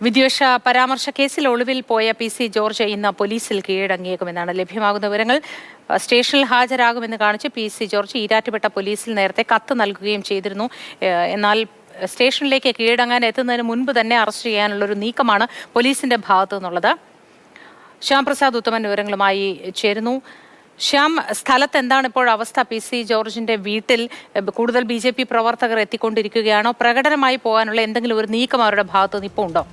വിദ്വേഷ പരാമർശ കേസിൽ ഒളിവിൽ പോയ പി സി ജോർജ് ഇന്ന് പോലീസിൽ കീഴടങ്ങിയേക്കുമെന്നാണ് ലഭ്യമാകുന്ന വിവരങ്ങൾ. സ്റ്റേഷനിൽ ഹാജരാകുമെന്ന് കാണിച്ച് പി സി ജോർജ് ഈരാറ്റുപെട്ട പോലീസിൽ നേരത്തെ കത്ത് നൽകുകയും ചെയ്തിരുന്നു. എന്നാൽ സ്റ്റേഷനിലേക്ക് കീഴടങ്ങാൻ എത്തുന്നതിന് മുൻപ് തന്നെ അറസ്റ്റ് ചെയ്യാനുള്ള ഒരു നീക്കമാണ് പോലീസിന്റെ ഭാഗത്തു നിന്നുള്ളത്. ശ്യാംപ്രസാദ് ഉത്തമൻ വിവരങ്ങളുമായി ചേരുന്നു. ശ്യാം സ്ഥലത്ത് എന്താണ് ഇപ്പോൾ അവസ്ഥ? പി സി ജോർജിന്റെ വീട്ടിൽ കൂടുതൽ ബി പ്രവർത്തകർ എത്തിക്കൊണ്ടിരിക്കുകയാണോ? പ്രകടനമായി പോകാനുള്ള എന്തെങ്കിലും ഒരു നീക്കം അവരുടെ ഭാഗത്തുനിന്ന് ഇപ്പോൾ ഉണ്ടോ?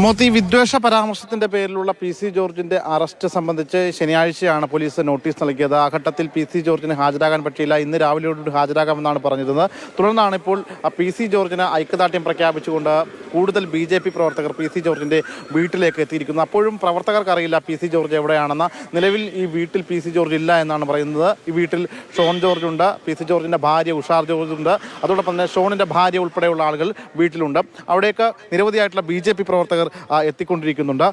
മോത്തി വിദ്വേഷ പരാമർശത്തിന്റെ പേരിലുള്ള പി സി ജോർജിന്റെ അറസ്റ്റ് സംബന്ധിച്ച് ശനിയാഴ്ചയാണ് പോലീസ് നോട്ടീസ് നൽകിയത്. ആ ഘട്ടത്തിൽ പി സി ജോർജിന് ഹാജരാകാൻ പറ്റിയില്ല. ഇന്ന് രാവിലെയോടുകൂടി ഹാജരാകാമെന്നാണ് പറഞ്ഞിരുന്നത്. തുടർന്നാണ് ഇപ്പോൾ പി സി ജോർജിന് ഐക്യദാർഢ്യം പ്രഖ്യാപിച്ചുകൊണ്ട് കൂടുതൽ ബി ജെ പി പ്രവർത്തകർ പി സി ജോർജിന്റെ വീട്ടിലേക്ക് എത്തിയിരിക്കുന്നു. അപ്പോഴും പ്രവർത്തകർക്ക് അറിയില്ല പി സി ജോർജ് എവിടെയാണെന്ന്. നിലവിൽ ഈ വീട്ടിൽ പി സി ജോർജ് ഇല്ല എന്നാണ് പറയുന്നത്. ഈ വീട്ടിൽ ഷോൺ ജോർജ് ഉണ്ട് പി സി ജോർജിന്റെ ഭാര്യ ഉഷാർ ജോർജ് ഉണ്ട്. അതോടൊപ്പം തന്നെ ഷോണിന്റെ ഭാര്യ ഉൾപ്പെടെയുള്ള ആളുകൾ വീട്ടിലുണ്ട്. അവിടേക്ക് നിരവധിയായിട്ടുള്ള ബി ജെ പി പ്രവർത്തകർ എത്തിക്കൊണ്ടിരിക്കുന്നുണ്ട്.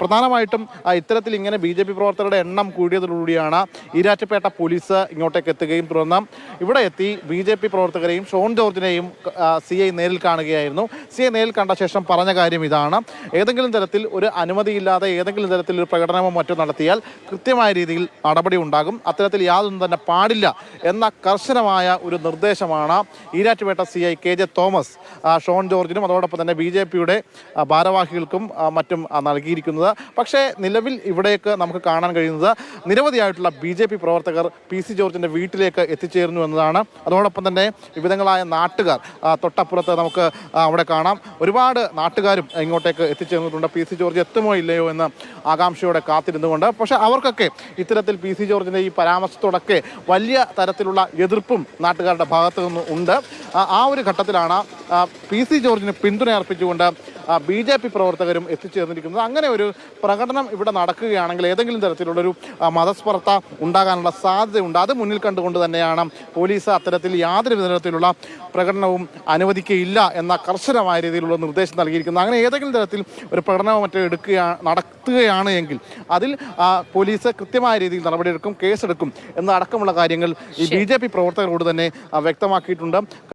പ്രധാനമായിട്ടും ഇത്തരത്തിൽ ഇങ്ങനെ ബി ജെ പി പ്രവർത്തകരുടെ എണ്ണം കൂടിയതോടുകൂടിയാണ് ഈരാറ്റുപേട്ട പോലീസ് ഇങ്ങോട്ടേക്ക് എത്തുകയും തുടർന്ന് ഇവിടെ എത്തി ബി ജെ പി പ്രവർത്തകരെയും ഷോൺ ജോർജിനെയും സി ഐ നേരിൽ കാണുകയായിരുന്നു. സി ഐ നേരിൽ കണ്ട ശേഷം പറഞ്ഞ കാര്യം ഇതാണ്. ഏതെങ്കിലും തരത്തിൽ ഒരു അനുമതിയില്ലാതെ ഏതെങ്കിലും തരത്തിൽ ഒരു പ്രകടനമോ മറ്റോ നടത്തിയാൽ കൃത്യമായ രീതിയിൽ നടപടി ഉണ്ടാകും. അത്തരത്തിൽ യാതൊന്നും തന്നെ പാടില്ല എന്ന കർശനമായ ഒരു നിർദ്ദേശമാണ് Erattupetta C I K J Thomas Shone ജോർജിനും അതോടൊപ്പം തന്നെ ബി ജെ പിയുടെ ഭാരവാഹികൾക്കും മറ്റും നൽകിയിരിക്കുന്നത്. പക്ഷേ നിലവിൽ ഇവിടേക്ക് നമുക്ക് കാണാൻ കഴിയുന്നത് നിരവധിയായിട്ടുള്ള ബി ജെ പി പ്രവർത്തകർ പി സി ജോർജിന്റെ വീട്ടിലേക്ക് എത്തിച്ചേരുന്നു എന്നതാണ്. അതോടൊപ്പം തന്നെ വിവിധങ്ങളായ നാട്ടുകാർ തൊട്ടപ്പുറത്ത് നമുക്ക് അവിടെ കാണാം. ഒരുപാട് നാട്ടുകാരും ഇങ്ങോട്ടേക്ക് എത്തിച്ചേർന്നിട്ടുണ്ട്. പി സി ജോർജ് എത്തുമോ ഇല്ലയോ എന്ന് ആകാംക്ഷയോടെ കാത്തിരുന്നുകൊണ്ട്. പക്ഷേ അവർക്കൊക്കെ ഇത്തരത്തിൽ പി സി ജോർജിന്റെ ഈ പരാമർശത്തോടൊക്കെ വലിയ തരത്തിലുള്ള എതിർപ്പും നാട്ടുകാരുടെ ഭാഗത്തു നിന്നും ഉണ്ട്. ആ- ഒരു ഘട്ടത്തിലാണ് പി സി ജോർജിന് പിന്തുണ അർപ്പിച്ചുകൊണ്ട് ബി ജെ പി പ്രവർത്തകരും എത്തിച്ചേർന്നിരിക്കുന്നത്. അങ്ങനെ ഒരു പ്രകടനം ഇവിടെ നടക്കുകയാണെങ്കിൽ ഏതെങ്കിലും തരത്തിലുള്ളൊരു മതസ്പർദ്ധ ഉണ്ടാകാനുള്ള സാധ്യതയുണ്ട്. അത് മുന്നിൽ കണ്ടുകൊണ്ട് തന്നെയാണ് പോലീസ് അത്തരത്തിൽ യാതൊരു തരത്തിലുള്ള പ്രകടനവും അനുവദിക്കുകയില്ല എന്ന കർശനമായ രീതിയിലുള്ള നിർദ്ദേശം നൽകിയിരിക്കുന്നത് അങ്ങനെ ഏതെങ്കിലും തരത്തിൽ ഒരു പ്രകടനവും മറ്റോ എടുക്കുക നടത്തുകയാണ് എങ്കിൽ അതിൽ പോലീസ് കൃത്യമായ രീതിയിൽ നടപടിയെടുക്കും കേസെടുക്കും എന്നടക്കമുള്ള കാര്യങ്ങൾ ഈ ബി ജെ പി പ്രവർത്തകരോട് തന്നെ വ്യക്തമാക്കിയിട്ടുണ്ട്.